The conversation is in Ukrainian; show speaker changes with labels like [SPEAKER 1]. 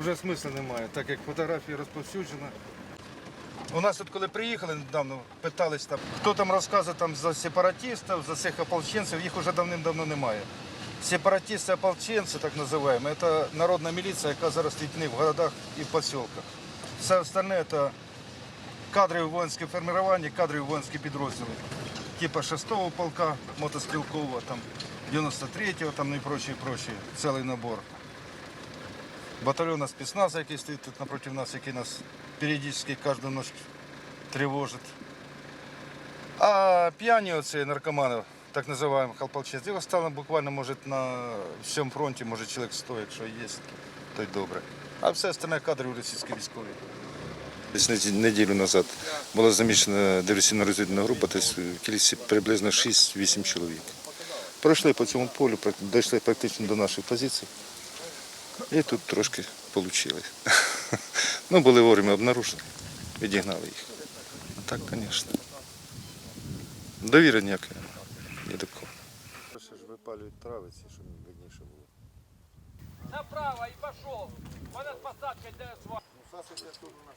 [SPEAKER 1] Вже смисла немає, так як фотографії розповсюджено. У нас тут, коли приїхали недавно, питались там, хто там розказує там за сепаратистів, за цих ополченців, їх вже давним-давно немає. Сепаратисти, ополченці, так називаємо, це народна міліція, яка зараз війни в городах і в поселках. Все остальне це кадрові воїнські формування, кадрові воїнські підрозділи. Типа 6-го полка мотострілкового, там 93-го там ну і прочее, прочее, цілий набор. Батальйона спецназа, який стоїть тут напроти нас, який нас періодично кожну ніч тривожить. А п'яні оці наркомани, так називаємо ополченці, його стало буквально може на всьому фронті, може чоловік 100, якщо є, то й добре. А все остальне кадрові російські військові. Десь неділю назад була заміщена диверсійно розвідна група, тобто в кількості приблизно 6-8 чоловік. Пройшли по цьому полю, дійшли практично до наших позицій. І тут трошки вийшло. Ну, були вовремя обнаружені, відігнали їх. А так, звісно. Довіри ніякої немає. Ні до кого. Ще ж випалюють травиці, щоб видніше було.
[SPEAKER 2] Направо и пошел. Вот эта йде з вами.
[SPEAKER 1] Ну, Саша, тут у нас